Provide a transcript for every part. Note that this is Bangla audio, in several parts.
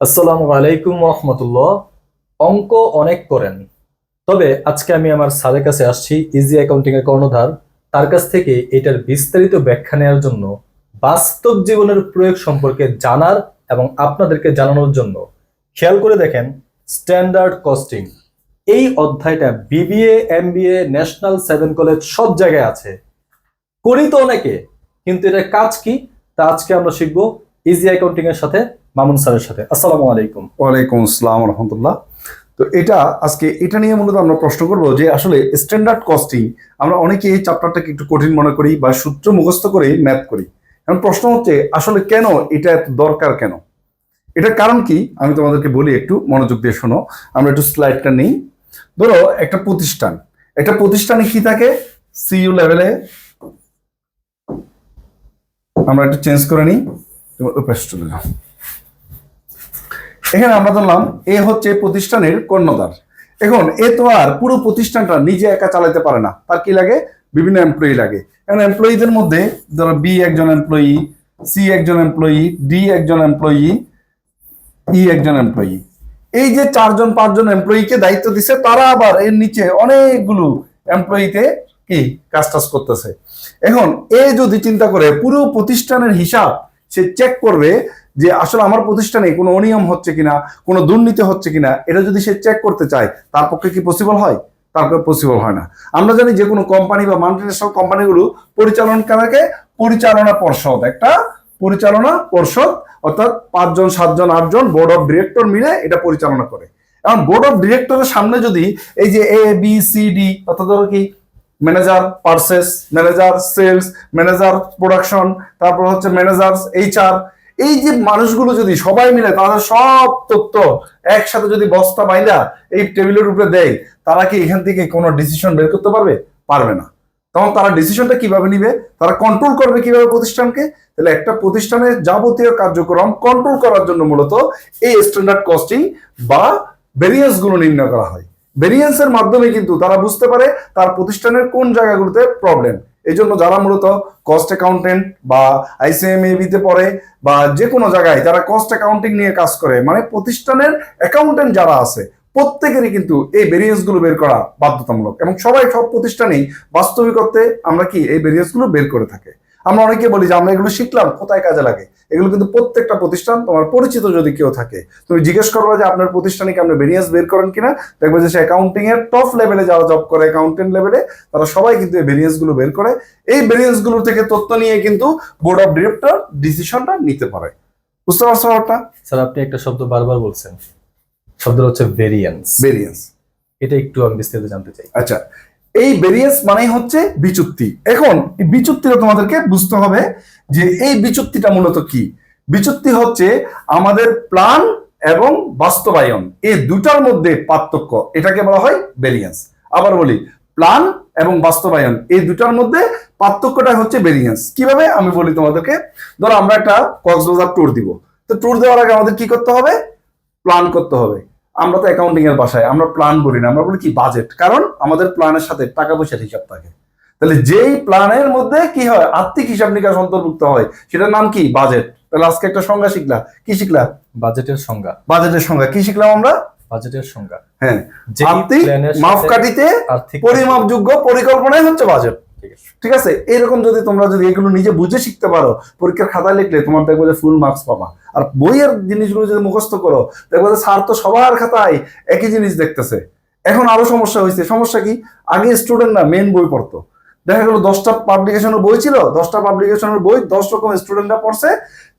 আসসালামু আলাইকুম রহমতুল্লাহ। অঙ্ক অনেক করেন। তবে আজকে আমি আমার স্যারের কাছে আসছি ইজি অ্যাকাউন্টিং এর কর্ণধার। তার কাছ থেকে এটার বিস্তারিত ব্যাখ্যা নেওয়ার জন্য, বাস্তব জীবনের প্রয়োগ সম্পর্কে জানার এবং আপনাদেরকে জানানোর জন্য। খেয়াল করে দেখেন স্ট্যান্ডার্ড কস্টিং এই অধ্যায়টা BBA MBA national seven college সব জায়গায় আছে। করি তো অনেকে, কিন্তু এটা কাজ কি? তা আজকে আমরা শিখব ইজি অ্যাকাউন্টিং এর সাথে। মামুন স্যারের সাথে। আসসালামু আলাইকুম। ওয়ালাইকুম আসসালাম রহমতুল্লাহ। তো এটা আজকে, এটা নিয়ে মূলত আমরা প্রশ্ন করব যে আসলে স্ট্যান্ডার্ড কস্টিং আমরা অনেকে এই চ্যাপ্টারটাকে একটু কঠিন মনে করি বা সূত্র মুখস্থ করে ম্যাথ করি। এখন প্রশ্ন হচ্ছে, আসলে কেন এটা এত দরকার কেন? এটার কারণ কি? আমি তোমাদেরকে বলি একটু, মনোযোগ দিয়ে শোনো। আমরা একটু স্লাইডটা নিই। ধরো, একটা প্রতিষ্ঠান। একটা প্রতিষ্ঠানে কি থাকে? সিইউ লেভেলে আমরা একটু চেঞ্জ করে নিই। চলে যাও। এখানে আমরা ধরলাম এ হচ্ছে প্রতিষ্ঠানের কর্ণধার। এখন এ তো আর পুরো প্রতিষ্ঠানটা নিজে একা চালাতে পারে না। তার কি লাগে? বিভিন্ন এমপ্লয়ি লাগে। এখন এমপ্লয়ীদের মধ্যে ধরো বি একজন এমপ্লয়ি সি একজন এমপ্লয়ি ডি একজন এমপ্লয়ি ই একজন এমপ্লয়ি এই যে চারজন, পাঁচজন এমপ্লয়িকে দায়িত্ব দিছে, তারা আবার এর নিচে অনেকগুলো এমপ্লয়িতে কি কাজ টাজ করতেছে। এখন এ যদি চিন্তা করে, পুরো প্রতিষ্ঠানের হিসাব সে চেক করবে যে আসলে আমার প্রতিষ্ঠানে কোনো অনিয়ম হচ্ছে কিনা, কোনো দুর্নীতি হচ্ছে কিনা, এটা যদি সে চেক করতে চায়, তার পক্ষে কি পসিবল হয়? তার পক্ষে পসিবল হয় না। আমরা জানি যে কোনো কোম্পানি বা মাল্টিনেশনাল কোম্পানিগুলো পরিচালনকারকে পরিচালনা পর্ষদ, একটা পরিচালনা পর্ষদ, অর্থাৎ পাঁচজন, সাতজন, আটজন বোর্ড অফ ডিরেক্টর মিলে এটা পরিচালনা করে। এখন বোর্ড অফ ডিরেক্টরের সামনে যদি এই যে এ বি সি ডি অর্থাৎ ধরো কি manager purchase manager sales manager production তারপর হচ্ছে ম্যানেজার এইচআর এই যে মানুষগুলো যদি সবাই মিলে তাদের সব তথ্য একসাথে যদি বস্তা বাইলা এই টেবিলের উপরে দেয়, তারা কি এখান থেকে কোনো ডিসিশন বের করতে পারবে? পারবে না। তখন তারা ডিসিশনটা কীভাবে নিবে? তারা কন্ট্রোল করবে কীভাবে প্রতিষ্ঠানকে? তাহলে একটা প্রতিষ্ঠানের যাবতীয় কার্যক্রম কন্ট্রোল করার জন্য মূলত এই স্ট্যান্ডার্ড কস্টিং বা ভেরিয়েন্সগুলো নির্ণয় করা হয়। ভেরিয়েন্সের মাধ্যমে কিন্তু তারা বুঝতে পারে তার প্রতিষ্ঠানের কোন জায়গাগুলোতে প্রবলেম এই জন্য যারা মূলত কস্ট অ্যাকাউন্টেন্ট বা আইসিএমএবি তে পড়ে বা যে কোনো জায়গায় যারা কস্ট অ্যাকাউন্টিং নিয়ে কাজ করে মানে প্রতিষ্ঠানের অ্যাকাউন্টেন্ট যারা আছে, প্রত্যেকেরই কিন্তু এই ভেরিয়েন্সগুলো বের করা বাধ্যতামূলক। এবং সবাই সব প্রতিষ্ঠানেই বাস্তবিকতে আমরা কি এই ভেরিয়েন্সগুলো বের করে থাকে। আমরা অনেকে বলি যে আমরা এগুলো শিখলাম কোথায় কাজে লাগে? এগুলো কিন্তু প্রত্যেকটা প্রতিষ্ঠান তোমার পরিচিত যদি কেউ থাকে তুমি জিজ্ঞেস করবে যে আপনার প্রতিষ্ঠানে কি আপনি ভেরিয়েন্স বের করেন কিনা? দেখবে যে সে অ্যাকাউন্টিং এর টপ লেভেলে যারা জব করে অ্যাকাউন্টেন্ট লেভেলে তারা সবাই কিন্তু এই ভেরিয়েন্সগুলো বের করে। এই ভেরিয়েন্সগুলো থেকে তথ্য নিয়ে কিন্তু বোর্ড অফ ডিরেক্টর ডিসিশনটা নিতে পারে। বুঝতে পারছ ব্যাপারটা? স্যার আপনি একটা শব্দ বারবার বলছেন। শব্দটা হচ্ছে ভেরিয়েন্স ভেরিয়েন্স এটা একটু আমি বিস্তারিত জানতে চাই। আচ্ছা এই ভেরিয়েন্স মানেই হচ্ছে বিচ্যুতি এখন এই তোমাদেরকে বুঝতে হবে যে এই বিচ্যুতিটা মূলত কি? বিচ্যুতি হচ্ছে আমাদের প্ল্যান এবং বাস্তবায়ন। এই দুটার মধ্যে পার্থক্য, এটাকে বলা হয় ভেরিয়েন্স আবার বলি প্ল্যান এবং বাস্তবায়ন, এই দুটার মধ্যে পার্থক্যটা হচ্ছে ভেরিয়েন্স কীভাবে? আমি বলি তোমাদেরকে, ধরো আমরা একটা কক্সবাজার ট্যুর দিব। তো ট্যুর দেওয়ার আগে আমাদের কি করতে হবে? প্ল্যান করতে হবে। আমরা তো অ্যাকাউন্টিং এর বাসায় আমরা প্ল্যান বলি না আমরা বলি কি বাজেট কারণ আমাদের প্ল্যানের সাথে টাকা পয়সার হিসাব থাকে। তাহলে যেই প্ল্যানের মধ্যে কি হয়? আর্থিক হিসাব নিকাশ অন্তর্ভুক্ত হয়। সেটার নাম কি? বাজেট তাহলে আজকে একটা সংজ্ঞা শিখলা কি শিখলা বাজেটের সংজ্ঞা। বাজেটের সংজ্ঞা। কি শিখলাম আমরা? বাজেটের সংজ্ঞা। হ্যাঁ। আর্থিক মাপকাঠিতে পরিমাপযোগ্য পরিকল্পনাই হচ্ছে বাজেট ঠিক আছে। এরকম যদি তোমরা যদি এগুলো নিজে বুঝে শিখতে পারো, পরীক্ষার খাতায় লিখলে তোমার দেখব যে ফুল মার্কস পাবা। আর বইয়ের জিনিসগুলো যদি মুখস্থ করো, দেখব যে স্যার তো সবার খাতায় একই জিনিস দেখতেছে। এখন আরও সমস্যা হয়েছে, সমস্যা কি? আগে স্টুডেন্টরা মেন বই পড়তো। দেখা গেল দশটা পাবলিকেশনের বই ছিল, দশটা পাবলিকেশনের বই, দশ রকম স্টুডেন্টরা পড়ছে,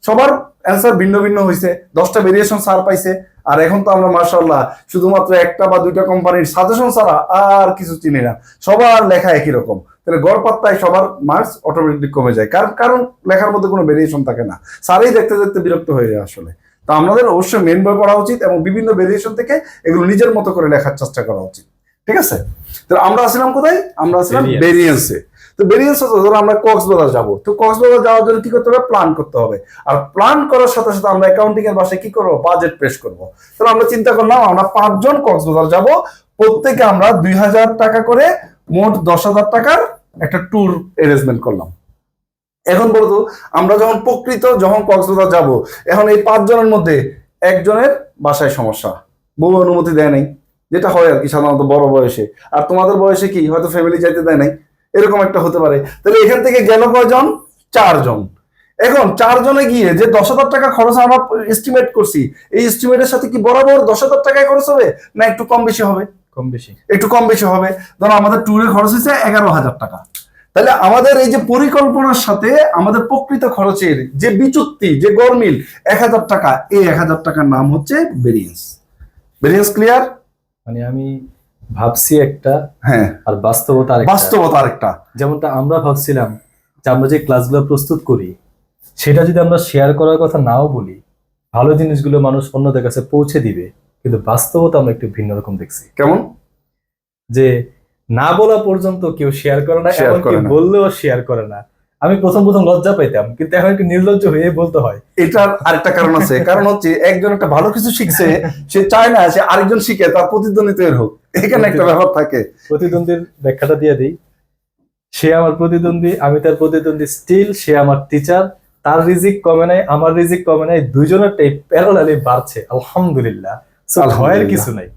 সবার অ্যান্সার ভিন্ন ভিন্ন হয়েছে, দশটা ভেরিয়েশন সার পাইছে। আর এখন তো আমরা মার্শাল্লাহ শুধুমাত্র একটা বা দুইটা কোম্পানির সাজেশন ছাড়া আর কিছু চিনি না। সবার লেখা একই রকম। তাহলে গড় পাত্তায় সবার মার্কস অটোমেটিক কমে যায়। কারণ কারণ লেখার মধ্যে কোনো ভেরিয়েশন থাকে না। স্যারই দেখতে দেখতে বিরক্ত হয়ে যায় আসলে। তো আমাদের অবশ্যই মেন বই পড়া উচিত এবং বিভিন্ন ভেরিয়েশন থেকে এগুলো নিজের মতো করে লেখার চেষ্টা করা উচিত। ঠিক আছে? তো আমরা আসলাম কোথায়? আমরা আসলাম ভেরিয়েন্সে তো ভেরিয়েন্স হচ্ছে ধরো আমরা কক্সবাজার যাব। তো কক্সবাজার যাওয়ার জন্য কি করতে হবে? প্ল্যান করতে হবে। আর প্ল্যান করার সাথে সাথে আমরা অ্যাকাউন্টিং এর ভাষায় কি করব? বাজেট পেশ করব। তাহলে আমরা চিন্তা করলাম আমরা পাঁচজন কক্সবাজার যাব। প্রত্যেকে আমরা দুই হাজার টাকা করে মোট দশ হাজার টাকার একটা ট্যুর অ্যারেঞ্জমেন্ট করলাম। এখন বলতো, আমরা যখন প্রকৃত যখন কক্সবাজার যাব, এখন এই পাঁচজনের মধ্যে একজনের বাসায় সমস্যা। বউ অনুমতি দেয় নাই, যেটা হয় আর কি সাধারণত বড় বয়সে। আর তোমাদের বয়সে কি, হয়তো ফ্যামিলি যাইতে দেয় নাই, এরকম একটা হতে পারে। তাহলে এখান থেকে গেল কয়জন? চারজন। এখন চারজনে গিয়ে যে দশ হাজার টাকা খরচ আমরা এস্টিমেট করছি, এই এস্টিমেটের সাথে কি বরাবর দশ হাজার টাকায় খরচ হবে, না একটু কম বেশি হবে? কম বেশি একটু কম বেশি হবে। ধরো আমাদের ট্যুরের খরচ হয়েছে এগারো হাজার টাকা। তাহলে আমাদের এই যে পরিকল্পনার সাথে আমাদের প্রকৃত খরচের যে বিচুক্তি যে গরমিল এক হাজার টাকা এই এক হাজার টাকার নাম হচ্ছে ভেরিয়েন্স ভেরিয়েন্স ক্লিয়ার মানে আমি ভাবছি একটা হ্যাঁ। আর বাস্তবতা বাস্তবতা আরেকটা। যেমনটা আমরা ভাবছিলাম যে আমরা যে ক্লাসগুলো প্রস্তুত করি সেটা যদি আমরা শেয়ার করার কথা নাও বলি ভালো জিনিসগুলো মানুষ অন্যদের কাছে পৌঁছে দিবে। কিন্তু বাস্তবতা আমরা একটু ভিন্ন রকম দেখছি। কেমন? যে না বলা পর্যন্ত কেউ শেয়ার করে না এমনকি বললেও শেয়ার করে না। আমি প্রথম প্রথম লজ্জা পাইতাম কিন্তু এখন একটু নির্লজ্জ হয়ে বলতে হয়। এটার আরেকটা কারণ আছে। কারণ হচ্ছে একজন একটা ভালো কিছু শিখছে সে চায় না সে আরেকজন শিখে তার প্রতিদ্বন্দ্বিতা এর হোক। এখানে একটা ব্যাপার থাকে। প্রতিদ্বন্দ্বীর ব্যাখ্যাটা দিয়ে দিই। সে আমার প্রতিদ্বন্দ্বী আমি তার প্রতিদ্বন্দ্বী স্টিল সে আমার টিচার তার রিজিক কমে নাই আমার রিজিক কমে নাই দুইজনেরটাই প্যারালালি বাড়ছে আলহামদুলিল্লাহ। ভয়ের। কিছু নাই।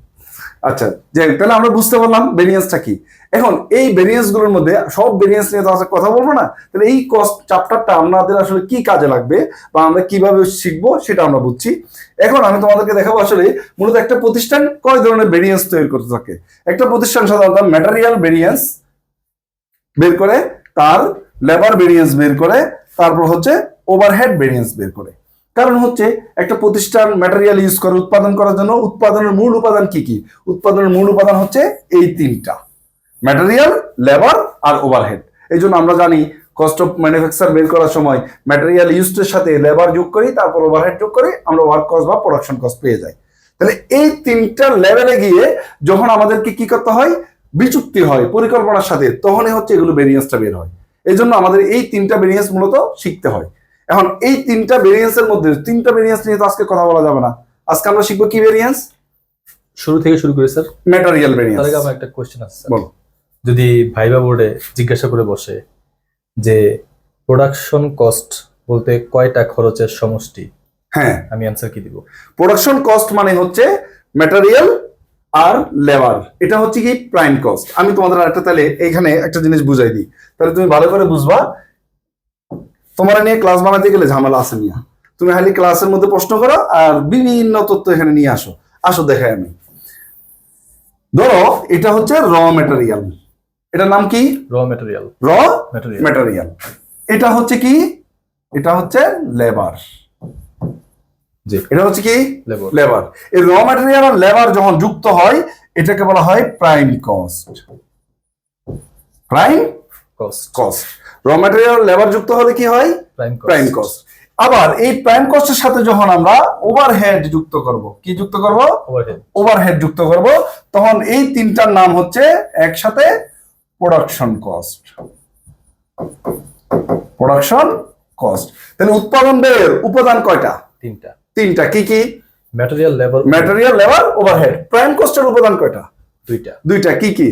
আচ্ছা যে তাহলে আমরা বুঝতে পারলাম ভেরিয়েন্সটা কি। এখন এই ভেরিয়েন্সগুলোর মধ্যে সব ভেরিয়েন্স নিয়ে তো আজকে কথা বলব না। তাহলে এই কস্ট চ্যাপ্টারটা আমাদের আসলে কি কাজে লাগবে বা আমরা কীভাবে শিখব সেটা আমরা বুঝছি। এখন আমি তোমাদেরকে দেখাবো আসলে মূলত একটা প্রতিষ্ঠান কয় ধরনের ভেরিয়েন্স তৈরি করতে থাকে। একটা প্রতিষ্ঠান সাধারণত ম্যাটেরিয়াল ভেরিয়েন্স বের করে তার লেবার ভেরিয়েন্স বের করে তারপর হচ্ছে ওভারহেড ভেরিয়েন্স বের করে। কারণ হচ্ছে একটা প্রতিষ্ঠান ম্যাটেরিয়াল ইউজ করে, উৎপাদন করার জন্য উৎপাদনের মূল উপাদান কি কি? উৎপাদনের মূল উপাদান হচ্ছে এই তিনটা ম্যাটেরিয়াল লেবার আর ওভারহেড এই জন্য আমরা জানি কস্ট অফ ম্যানুফ্যাকচার বের করার সময় ম্যাটেরিয়াল ইউজের সাথে লেবার যোগ করি, তারপর ওভারহেড যোগ করি, আমরা ওয়ার্ক কস্ট বা প্রোডাকশন কস্ট পেয়ে যাই। তাহলে এই তিনটা লেভেলে গিয়ে যখন আমাদেরকে কি করতে হয়? বিচুক্তি হয়, পরিকল্পনার সাথে, তখনই হচ্ছে এগুলো ভেরিয়েন্সটা বের হয়। এই জন্য আমাদের এই তিনটা ভেরিয়েন্স মূলত শিখতে হয়। এখন এই তিনটা ভেরিয়েন্সের মধ্যে তিনটা ভেরিয়েন্স নিয়ে তো আজকে কথা বলা যাবে না। আজকে আমরা শিখব কি ভেরিয়েন্স শুরু থেকে শুরু করি স্যার। ম্যাটেরিয়াল ভেরিয়েন্স আগে আমার একটা কোশ্চেন আছে স্যার। বলো যদি ভাইবা বোর্ডে জিজ্ঞাসা করে বসে যে প্রোডাকশন কস্ট বলতে কয়টা খরচের সমষ্টি? হ্যাঁ। আমি অ্যান্সার কি দিব? প্রোডাকশন কস্ট মানে হচ্ছে ম্যাটেরিয়াল আর লেবার এটা হচ্ছে কি প্রাইম কস্ট আমি তোমাদের আরেকটা তাহলে এখানে একটা জিনিস বুঝাই দিই। তাহলে তুমি ভালো করে বুঝবা তোমার নিয়ে ক্লাস বানাতে গেলে ঝামেলা আছে নিয়ে তুমি খালি ক্লাসের মধ্যে প্রশ্ন করো আর বিভিন্ন তথ্য এখানে নিয়ে আসো। আসো দেখাই আমি। ধরো এটা হচ্ছে র ম্যাটেরিয়াল এটার নাম কি? র মেটেরিয়াল র ম্যাটেরিয়াল ম্যাটেরিয়াল এটা হচ্ছে কি? এটা হচ্ছে লেবার এটা হচ্ছে কি? লেবার লেবার এই র ম্যাটেরিয়াল আর লেবার যখন যুক্ত হয় এটাকে বলা হয় prime cost prime cost cost raw material labour যুক্ত হলে কি হয়? প্রাইম কস্ট আবার এই প্রাইম কস্টের সাথে যখন আমরা ওভারহেড যুক্ত করব কি যুক্ত করব? ওভারহেড যুক্ত করব। তখন এই তিনটার নাম হচ্ছে একসাথে প্রোডাকশন কস্ট প্রোডাকশন কস্ট তাহলে উৎপাদন ব্যয়ের উপাদান কয়টা? তিনটা। তিনটা। কি কি? Material labour material labour overhead prime কস্টের উপাদান কয়টা? দুইটা। দুইটা। কি কি?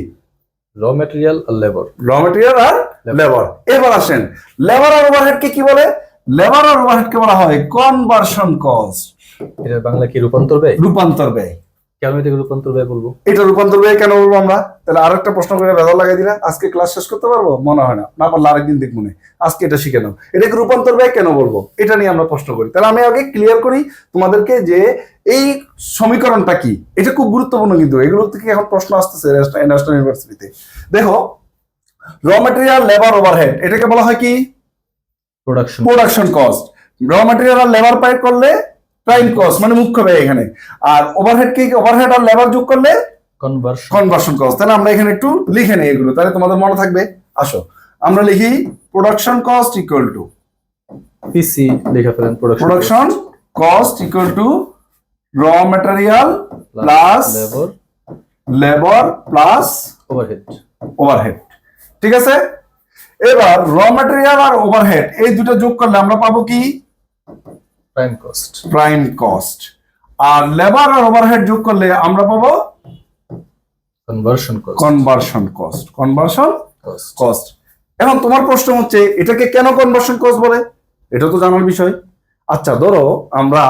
র ম্যাটেরিয়াল আর লেবার র মেটেরিয়াল আর লেবার এবার আসেন লেবার আর ওভারহেড কি বলে? লেবার আর ওভারহেড কে বলা হয় কনভার্সন কস্ট এটার বাংলা কি রূপান্তর ব্যয়? রূপান্তর ব্যয়। কেন এটাকে রূপান্তর ব্যয় বলব? এটা রূপান্তর ব্যয় কেন বলব আমরা? তাহলে আরেকটা প্রশ্ন করে বেদল লাগাই দিলে। আজকে ক্লাস শেষ করতে পারব? মনে হয় না। না পারলে আরেকদিন দেখব না। আজকে এটা শিখে নাও। এটাকে রূপান্তর ব্যয় কেন বলব? এটা নিয়ে আমরা প্রশ্ন করি। তাহলে আমি আগে ক্লিয়ার করি তোমাদেরকে যে এই সমীকরণটা কি? এটা খুব গুরুত্বপূর্ণ কিন্তু। এগুলো থেকে এখন প্রশ্ন আসতেছে ন্যাশনাল ইউনিভার্সিটিতে। দেখো র ম্যাটেরিয়াল লেবার ওভারহেড এটাকে বলা হয় কি? Production production cost raw material আর লেবার পাই করলে প্রাইম কস্ট মানে মুখ্য ব্যয় এখানে। আর ওভারহেড কি? ওভারহেড আর লেবার যোগ করলে কনভার্সন কনভার্সন কস্ট তাহলে আমরা এখানে একটু লিখে নেই এগুলো। তাহলে তোমাদের মনে থাকবে। আসো। আমরা লিখি production cost equal to PC লেখা ফেলেন production production cost equal to raw material plus labour labour plus overhead overhead ঠিক আছে? এবার র ম্যাটেরিয়াল আর ওভারহেড এই দুটো যোগ করলে আমরা পাবো কি? প্রাইম কস্ট প্রাইম কস্ট আর লেবার আর ওভারহেড যোগ করলে আমরা পাবো conversion cost conversion cost conversion cost এখন তোমার প্রশ্ন হচ্ছে এটাকে কেন কনভার্সন কস্ট বলে? এটা তো জানার বিষয়। আচ্ছা ধরো আমরা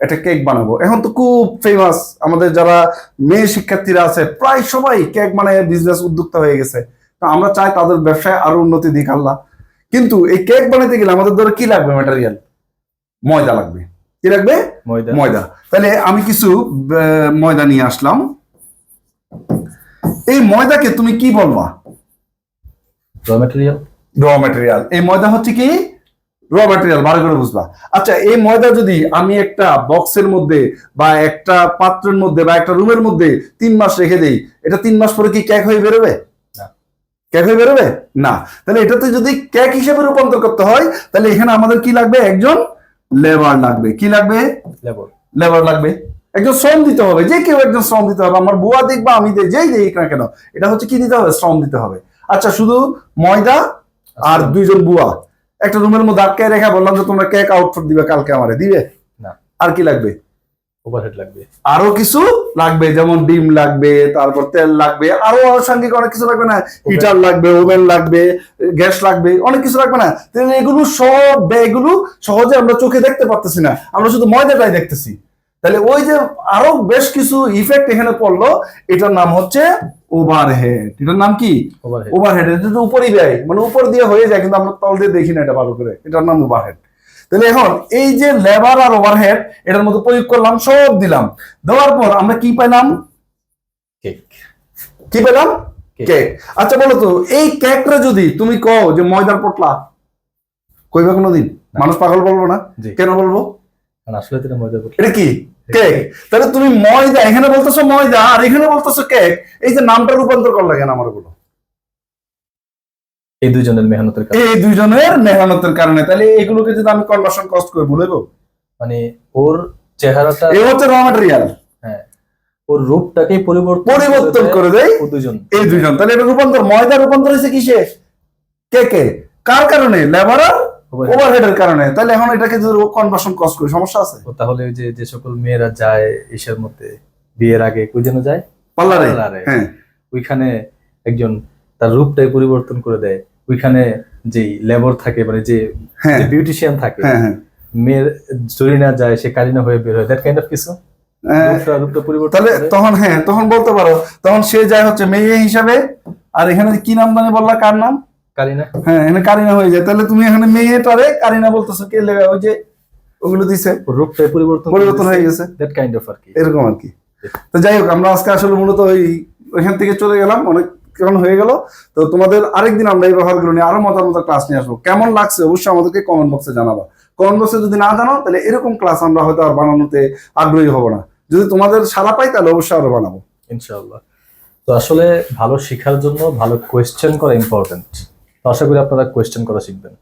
একটা কেক বানাবো। এখন তো খুব ফেমাস আমাদের যারা মেয়ে শিক্ষার্থীরা আছে প্রায় সবাই কেক বানায় বিজনেস উদ্যোক্তা হয়ে গেছে। তো আমরা চাই তাদের ব্যবসায় আরও উন্নতি দিক আল্লাহ। কিন্তু এই কেক বানাতে গেলে আমাদের ধরো কি লাগবে ম্যাটেরিয়াল ময়দা লাগবে। কি লাগবে? ময়দা। ময়দা। তাহলে আমি কিছু ময়দা নিয়ে আসলাম। এই ময়দাকে তুমি কি বলবা? র ম্যাটেরিয়াল র ম্যাটেরিয়াল এই ময়দা হচ্ছে কি? র ম্যাটেরিয়াল ভালো করে বুঝবা। আচ্ছা এই ময়দা যদি আমি একটা বক্সের মধ্যে বা একটা পাত্রের মধ্যে বা একটা রুমের মধ্যে তিন মাস রেখে দেই এটা তিন মাস পরে কি কেক হয়ে বেরোবে। কেক হয়ে বেরোবে? না। তাহলে এটাতে যদি কেক হিসেবে রূপান্তর করতে হয় তাহলে এখানে আমাদের কি লাগবে? একজন লেবার লাগবে। কি লাগবে? লেবার লেবার লাগবে। একজন শ্রম দিতে হবে। যে কেউ একজন শ্রম দিতে হবে। আমার বুয়া দিক বা আমি যেই দিই না কেন এটা হচ্ছে কি দিতে হবে? শ্রম দিতে হবে। আচ্ছা শুধু ময়দা আর দুইজন বুয়া। একটা রুমের মধ্যে আটকে রেখা বললাম যে তোমরা কেক আউটফুট দিবে কালকে আমারে। দিবে? না। আর কি লাগবে? ওভারহেড লাগবে। আরও কিছু লাগবে যেমন ডিম লাগবে তারপর তেল লাগবে আরও আনুষঙ্গিক অনেক কিছু লাগবে না। হিটার লাগবে ওভেন লাগবে গ্যাস লাগবে অনেক কিছু লাগবে না। এগুলো সব ব্যয়গুলো সহজে আমরা চোখে দেখতে পারতেছি না। আমরা শুধু ময়দাটাই দেখতেছি। তাহলে ওই যে আরও বেশ কিছু ইফেক্ট এখানে পড়ল এটার নাম হচ্ছে ওভারহেড এটার নাম কি? ওভারহেড ওভারহেড এটা উপরই ব্যয় মানে উপর দিয়ে হয়ে যায় কিন্তু আমরা তল দিয়ে দেখি না এটা ভালো করে। এটার নাম ওভারহেড তাহলে এখন এই যে লেবার আর ওভারহেড এটার মধ্যে প্রয়োগ করলাম সব দিলাম। দেওয়ার পর আমরা কি পেলাম? কেক কি পেলাম? কেক। আচ্ছা বলো তো এই কেকটা যদি তুমি কও যে ময়দার পটলা কইবা কোনোদিন। মানুষ পাগল বলব না? কেন বলব? আসলে এটা ময়দা বটে। এটা কি? কেক তাহলে তুমি ময়দা এখানে বলতেছো ময়দা আর এখানে বলতেছো কেক এই যে নামটা রূপান্তর করলা কেন আমার বলো এই দুইজনের মেহনতের কারণে। এই দুইজনের মেহনতের কারণে। তাহলে এগুলোকে যদি আমি কনভার্সন কস্ট করে বলব মানে ওর চেহারাটা এই হচ্ছে র ম্যাটেরিয়াল হ্যাঁ। ওর রূপটাকে পরিবর্তন পরিবর্তন করে দেয় ও দুজন এই দুইজন। তাহলে এটা রূপান্তর ময়দা রূপান্তর হয়েছে কিসে কে কে? কার কারণে? লেবার। ওভারহেডের কারণে। তাহলে এখন এটাকে যদি কনভার্সন কস্ট করে সমস্যা আছে? তাহলে ওই যে যে সকল মেয়েরা যায় ইসের মধ্যে বিয়ের আগে কই যেন যায়? পার্লারে। হ্যাঁ। ওইখানে একজন তার রূপটাই পরিবর্তন করে দেয়। ওইখানে যেই লেবার থাকে মানে যে হ্যাঁ। বিউটিশিয়ান থাকে হ্যাঁ হ্যাঁ। মেয়ের জরিনা যায় সে কারিনা হয়ে বের হয়। দ্যাট কাইন্ড অফ কিছু? হ্যাঁ, তাহলে তখন হ্যাঁ তখন বলতে পারো। তখন সে যায় হচ্ছে মেয়ে হিসাবে আর এখানে কি নাম জানি বললা কার নাম? কারিনা। হ্যাঁ এখানে কারিনা হয়ে যায়। তাহলে তুমি এখানে মেয়েটারে কারিনা বলতেছো কে? লেগা ওই যে ওগুলো দিছে। রূপটাই পরিবর্তন পরিবর্তন হয়ে গেছে। দ্যাট কাইন্ড অফ আর কি। এরকম আর কি। তো যাই হোক আমরা আজকে আসলে মূলত ওই ওইখান থেকে চলে গেলাম। অনেক কেমন হয়ে গেল। তো তোমাদের আরেকদিন আমরা এই ব্যবহারগুলো নিয়ে আরও মজার ক্লাস নিয়ে আসব। কেমন লাগছে অবশ্যই আমাদেরকে কমেন্ট বক্সে জানাবা। কমেন্ট বক্সে যদি না জানাও, তাহলে এরকম ক্লাস আমরা হয়তো আর বানানোতে আগ্রহী হব না। যদি তোমাদের সারা পাই, তাহলে অবশ্যই আরও বানাবো। ইনশাআল্লাহ। তো আসলে ভালো শেখার জন্য, ভালো কোয়েশ্চেন করা ইম্পর্টেন্ট আশা করি আপনারা কোয়েশ্চেন করা শিখবেন।